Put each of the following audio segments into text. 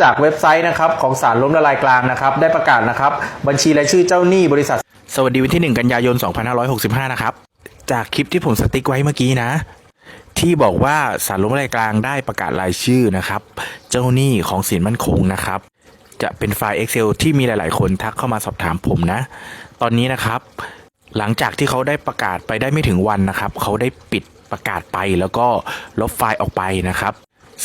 จากเว็บไซต์นะครับของศาลล้มละลายกลางนะครับ ได้ประกาศนะครับ บัญชีรายชื่อเจ้าหนี้บริษัท สวัสดีวันที่ 1 กันยายน 2565 นะครับ จากคลิปที่ผมสติ๊กไว้เมื่อกี้นะ ที่บอกว่าศาลล้มละลายกลางได้ประกาศรายชื่อนะครับ เจ้าหนี้ของสินมั่นคงนะครับ จะเป็นไฟล์ Excel ที่มีหลาย ๆ คนทักเข้ามาสอบถามผมนะ ตอนนี้นะครับ หลังจากที่เขาได้ประกาศไปได้ไม่ถึงวันนะครับ เขาได้ปิดประกาศไปแล้วก็ลบไฟล์ออกไปนะครับ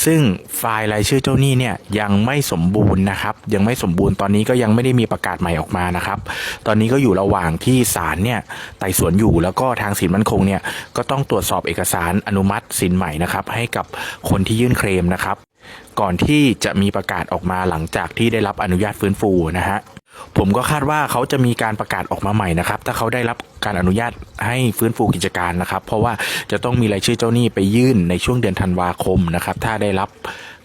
ซึ่งไฟล์รายชื่อเจ้าหนี้เนี่ยยังไม่สมบูรณ์นะครับ ยังไม่สมบูรณ์ตอนนี้ก็ยังไม่ได้มีประกาศใหม่ออกมานะครับ ตอนนี้ก็อยู่ระหว่างที่ศาลเนี่ยไต่สวนอยู่แล้วก็ทางสินมั่นคงเนี่ยก็ต้องตรวจสอบเอกสารอนุมัติสินใหม่นะครับให้กับคนที่ยื่นเคลมนะครับ ก่อนที่จะมีประกาศออกมาหลังจากที่ได้รับอนุญาตฟื้นฟูนะฮะ ผมก็คาดว่าเขาจะมีการประกาศออกมาใหม่นะครับ ถ้าเขาได้รับการอนุญาตให้ฟื้นฟูกิจการนะครับ เพราะว่าจะต้องมีรายชื่อเจ้าหนี้ไปยื่นในช่วงเดือนธันวาคมนะครับ ถ้าได้รับ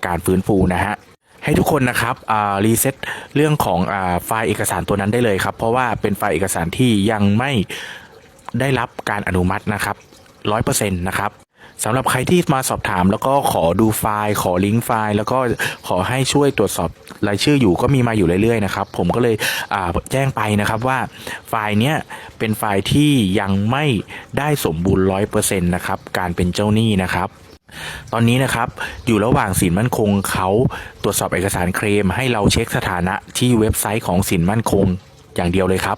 การฟื้นฟูนะฮะให้ทุกคนนะครับรีเซ็ตเรื่องของอไฟล์เอกสารตัวนั้นได้เลยครับ เพราะว่าเป็นไฟล์เอกสารที่ยังไม่ได้รับการอนุมัตินะครับร้อยเปอร์เซ็นต์นะครับ สำหรับใครที่มาสอบถามแล้วก็ขอดูไฟล์ ขอลิงก์ไฟล์ แล้วก็ขอให้ช่วยตรวจสอบรายชื่ออยู่ก็มีมาอยู่เรื่อยๆนะครับผมก็เลยแจ้งไปนะครับว่าไฟล์เนี้ยเป็นไฟล์ที่ยังไม่ได้สมบูรณ์ร้อยเปอร์เซ็นต์นะครับการเป็นเจ้าหนี้นะครับตอนนี้นะครับอยู่ระหว่างสินมั่นคงเขาตรวจสอบเอกสารเคลมให้เราเช็คสถานะที่เว็บไซต์ของสินมั่นคงอย่างเดียวเลยครับ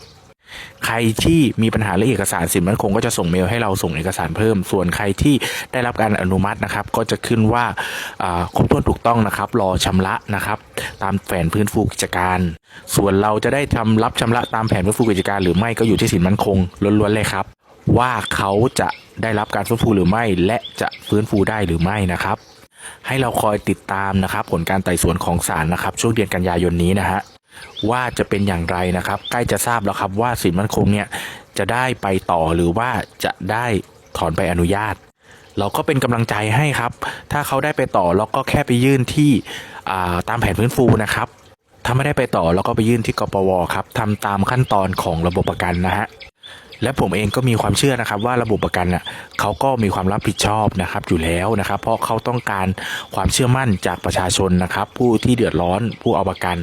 ใครที่มีปัญหาเรื่องเอกสารสินมั่นคงก็จะส่งเมลให้เราส่งเอกสารเพิ่ม ส่วนใครที่ได้รับการอนุมัตินะครับ ก็จะขึ้นว่าครบถ้วนถูกต้องนะครับ รอชำระนะครับ ตามแผนพื้นฟูกิจการ ส่วนเราจะได้ทำรับชำระตามแผนพื้นฟูกิจการ หรือไม่ก็อยู่ที่สินมั่นคงล้วนๆเลยครับ ว่าเขาจะได้รับการฟื้นฟูหรือไม่ และจะฟื้นฟูได้หรือไม่นะครับให้เราคอยติดตามนะครับ ผลการไต่สวนของศาลนะครับ ช่วงเดือนกันยายนนี้นะฮะ ว่าจะเป็นอย่างไรนะครับ ใกล้จะทราบแล้วครับว่าสินมั่นคงเนี่ยจะได้ไปต่อหรือว่าจะได้ถอนใบอนุญาต เราก็เป็นกำลังใจให้ครับ ถ้าเขาได้ไปต่อเราก็แค่ไปยื่นที่ตามแผนฟื้นฟูนะครับถ้าไม่ได้ไปต่อเราก็ไปยื่นที่กปวครับทำตามขั้นตอนของระบบประกันนะฮะ และผมเองก็มีความเชื่อนะครับว่าระบบประกันน่ะเขาก็มีความรับผิดชอบนะครับอยู่แล้วนะครับ เพราะเขาต้องการความเชื่อมั่นจากประชาชนนะครับ ผู้ที่เดือดร้อนผู้เอาประกัน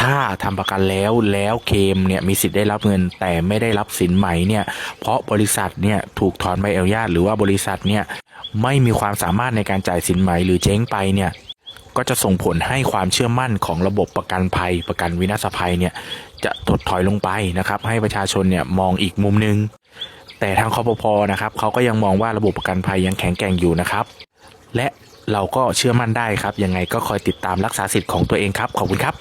ถ้าทำประกันแล้วแล้วเคมเนี่ยมีสิทธิ์ได้รับเงิน แต่ไม่ได้รับสินไหมเนี่ยเพราะบริษัทเนี่ยถูกถอนใบอนุญาตหรือว่าบริษัทเนี่ยไม่มีความสามารถในการจ่ายสินไหมหรือเจ๊งไปเนี่ย ก็จะส่งผลให้ความเชื่อมั่นของระบบประกันภัย ประกันวินาศภัยเนี่ยจะถดถอยลงไปนะครับให้ประชาชนเนี่ยมองอีกมุมหนึง แต่ทางคอปพนะครับเขาก็ยังมองว่าระบบประกันภัยยังแข็งแกร่งอยู่นะครับ และเราก็เชื่อมั่นได้ครับยังไงก็คอยติดตามรักษาสิทธิ์ของตัวเองครับขอบคุณครับ